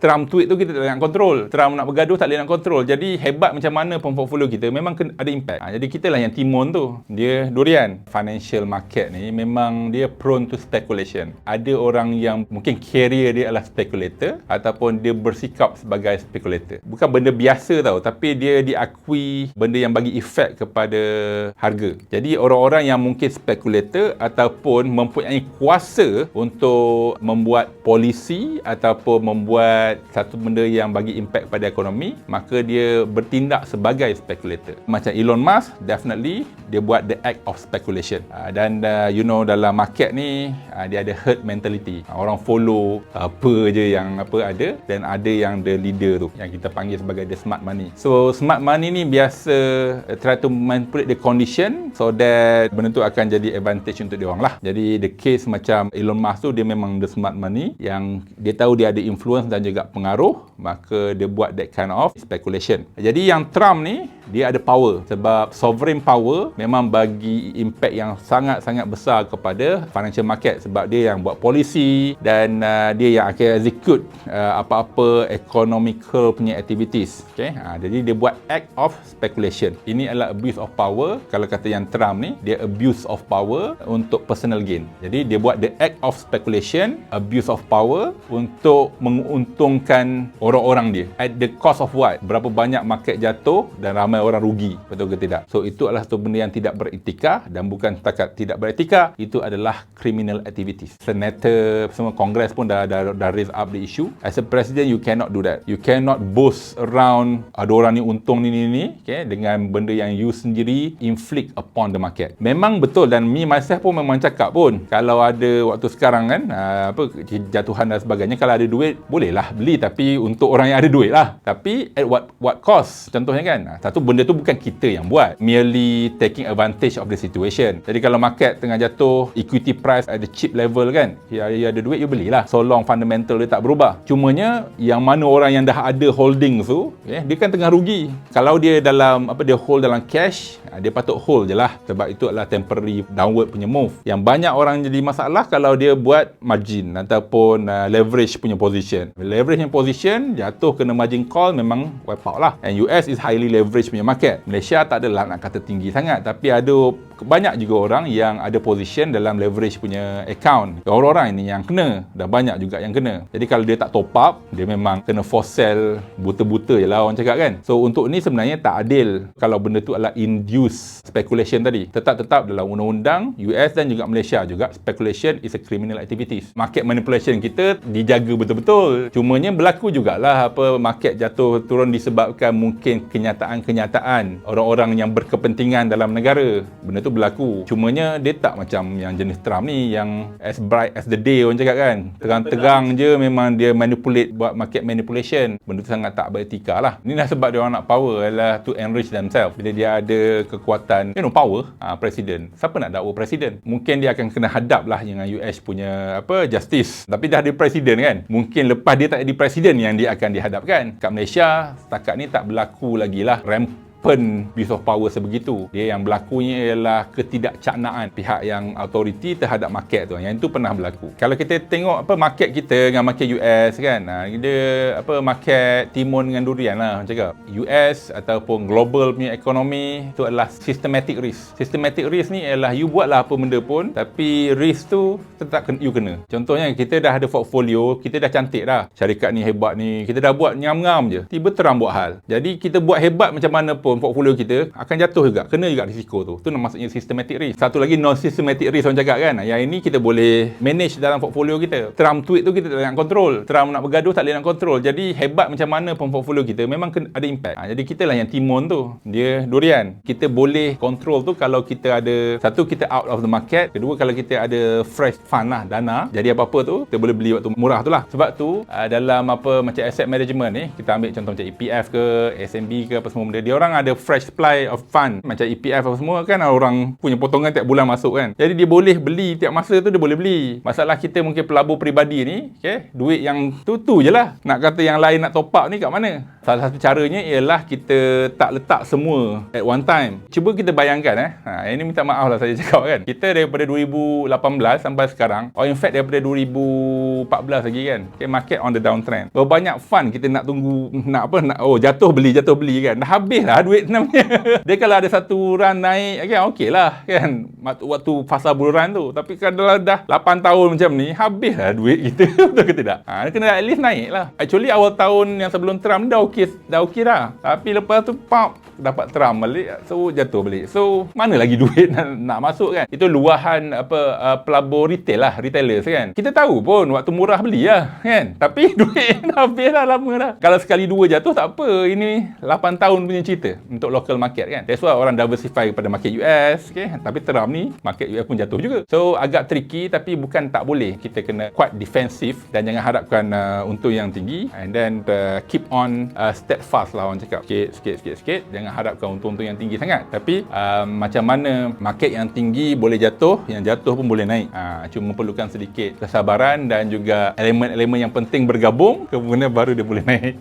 Trump tweet tu kita tak nak kontrol. Trump nak bergaduh tak boleh nak kontrol. Jadi hebat macam mana pun portfolio kita memang ada impact. Ha, jadi kita lah yang timun tu. Dia durian. Financial market ni memang dia prone to speculation. Ada orang yang mungkin career dia adalah speculator ataupun dia bersikap sebagai speculator. Bukan benda biasa tau tapi dia diakui benda yang bagi efek kepada harga. Jadi orang-orang yang mungkin speculator ataupun mempunyai kuasa untuk membuat polisi ataupun membuat buat satu benda yang bagi impact pada ekonomi, maka dia bertindak sebagai speculator. Macam Elon Musk, definitely dia buat the act of speculation. Uh, dan uh, you know dalam market ni uh, dia ada herd mentality. Uh, orang follow apa je yang apa ada dan ada yang the leader tu yang kita panggil sebagai the smart money. So smart money ni biasa uh, try to manipulate the condition so that benda tu akan jadi advantage untuk dia orang lah. Jadi the case macam Elon Musk tu dia memang the smart money yang dia tahu dia ada influence dan juga juga pengaruh maka dia buat that kind of speculation. Jadi yang Trump ni dia ada power. Sebab sovereign power memang bagi impact yang sangat-sangat besar kepada financial market. Sebab dia yang buat polisi dan uh, dia yang akan execute uh, apa-apa economical punya activities. Okay? ha, jadi dia buat act of speculation. Ini adalah abuse of power. Kalau kata yang Trump ni dia abuse of power untuk personal gain. Jadi dia buat the act of speculation abuse of power untuk menguntung menguntungkan orang-orang dia. At the cost of what? Berapa banyak market jatuh dan ramai orang rugi. Betul ke tidak? So itu adalah satu benda yang tidak beretika dan bukan setakat tidak beretika itu adalah criminal activities. Senator semua kongres pun dah, dah, dah raise up the issue. As a president you cannot do that. You cannot boast around ada orang ni untung ni ni ni. Okay, dengan benda yang you sendiri inflict upon the market. Memang betul dan me myself pun memang cakap pun kalau ada waktu sekarang kan uh, apa jatuhan dan sebagainya kalau ada duit bolehlah beli tapi untuk orang yang ada duit lah. Tapi at what what cost? Contohnya kan ah, satu benda tu bukan kita yang buat. Merely taking advantage of the situation. Jadi kalau market tengah jatuh equity price at the cheap level kan ya, ya ada duit you belilah so long fundamental dia tak berubah. Cumanya yang mana orang yang dah ada holding tu eh, dia kan tengah rugi. Kalau dia dalam apa dia hold dalam cash ah, dia patut hold je lah. Sebab itu adalah temporary downward punya move. Yang banyak orang jadi masalah kalau dia buat margin ataupun uh, leverage punya position. Leverage leverage yang position jatuh kena margin call memang wipe out lah. And US is highly leverage punya market. Malaysia tak adalah nak kata tinggi sangat tapi ada banyak juga orang yang ada position dalam leverage punya account. Orang-orang ini yang kena dan banyak juga yang kena. Jadi kalau dia tak top up, dia memang kena force sell buta-buta je lah orang cakap kan. So untuk ni sebenarnya tak adil kalau benda tu adalah induce speculation tadi. Tetap-tetap dalam undang-undang US dan juga Malaysia juga speculation is a criminal activities. Market manipulation kita dijaga betul-betul. Cumanya berlaku jugalah apa market jatuh turun disebabkan mungkin kenyataan-kenyataan orang-orang yang berkepentingan dalam negara. Benda tu tu berlaku. Cumanya dia tak macam yang jenis Trump ni yang as bright as the day orang cakap kan. Terang-terang je memang dia manipulate buat market manipulation. Benda tu sangat tak beretika lah. Inilah sebab dia orang nak power adalah to enrich themselves. Bila dia ada kekuatan, you know, power, ha, presiden. Siapa nak dakwa presiden? Mungkin dia akan kena hadap lah dengan US punya apa justice. Tapi dah ada presiden kan? Mungkin lepas dia tak jadi presiden yang dia akan dihadapkan. Kat Malaysia, setakat ni tak berlaku lagi lah ramp pen abuse of power sebegitu. Dia yang berlakunya ialah ketidakcaknaan pihak yang authority terhadap market tu. Yang itu pernah berlaku. Kalau kita tengok apa market kita dengan market US kan, ha, dia apa market timun dengan durian lah cakap. US ataupun global punya ekonomi itu adalah systematic risk. Systematic risk ni ialah you buatlah apa benda pun tapi risk tu tetap you kena. Contohnya kita dah ada portfolio, kita dah cantik dah. Syarikat ni hebat ni, kita dah buat ngam-ngam je. Tiba terang buat hal. Jadi kita buat hebat macam mana pun pun portfolio kita akan jatuh juga kena juga risiko tu. Tu maksudnya systematic risk. Satu lagi non systematic risk orang cakap kan yang ini kita boleh manage dalam portfolio kita. Trump tweet tu kita tak nak control. Trump nak bergaduh tak boleh nak control. Jadi hebat macam mana pun portfolio kita memang ada impact. Ha, jadi kita lah yang timun tu. Dia durian. Kita boleh control tu kalau kita ada satu kita out of the market. Kedua kalau kita ada fresh fund lah dana. Jadi apa-apa tu kita boleh beli waktu murah tu lah. Sebab tu uh, dalam apa macam asset management ni kita ambil contoh macam EPF ke SMB ke apa semua benda dia orang ada fresh supply of fund macam EPF apa semua kan orang punya potongan tiap bulan masuk kan. Jadi dia boleh beli tiap masa tu dia boleh beli. Masalah kita mungkin pelabur peribadi ni, okay, duit yang tu tu je lah. Nak kata yang lain nak top up ni kat mana? Salah satu caranya ialah kita tak letak semua at one time. Cuba kita bayangkan eh. Ha, ini minta maaf lah saya cakap kan. Kita daripada 2018 sampai sekarang, or in fact daripada 2014 lagi kan. Okay, market on the downtrend. Berapa banyak fund kita nak tunggu, nak apa, nak, oh jatuh beli, jatuh beli kan. Dah habis lah duit namanya. Dia kalau ada satu run naik, kan okey lah kan. Waktu fasa bulan tu. Tapi kalau dah 8 tahun macam ni, habis lah duit kita. Betul ke tidak? Ha, kena at least naik lah. Actually awal tahun yang sebelum Trump dah okey dah okey dah. Tapi lepas tu pop dapat Trump balik so jatuh balik. So mana lagi duit nak, nak masuk kan? Itu luahan apa uh, pelabur retail lah, retailers kan. Kita tahu pun waktu murah beli lah kan. Tapi duit dah habis dah lama dah. Kalau sekali dua jatuh tak apa. Ini 8 tahun punya cerita untuk local market kan. That's why orang diversify kepada market US okay? Tapi Trump ni market US pun jatuh juga. So agak tricky tapi bukan tak boleh. Kita kena quite defensive dan jangan harapkan uh, untung yang tinggi and then uh, keep on uh, steadfast lah orang cakap sikit sikit sikit sikit jangan harapkan untung-untung yang tinggi sangat tapi uh, macam mana market yang tinggi boleh jatuh yang jatuh pun boleh naik uh, cuma perlukan sedikit kesabaran dan juga elemen-elemen yang penting bergabung kemudian baru dia boleh naik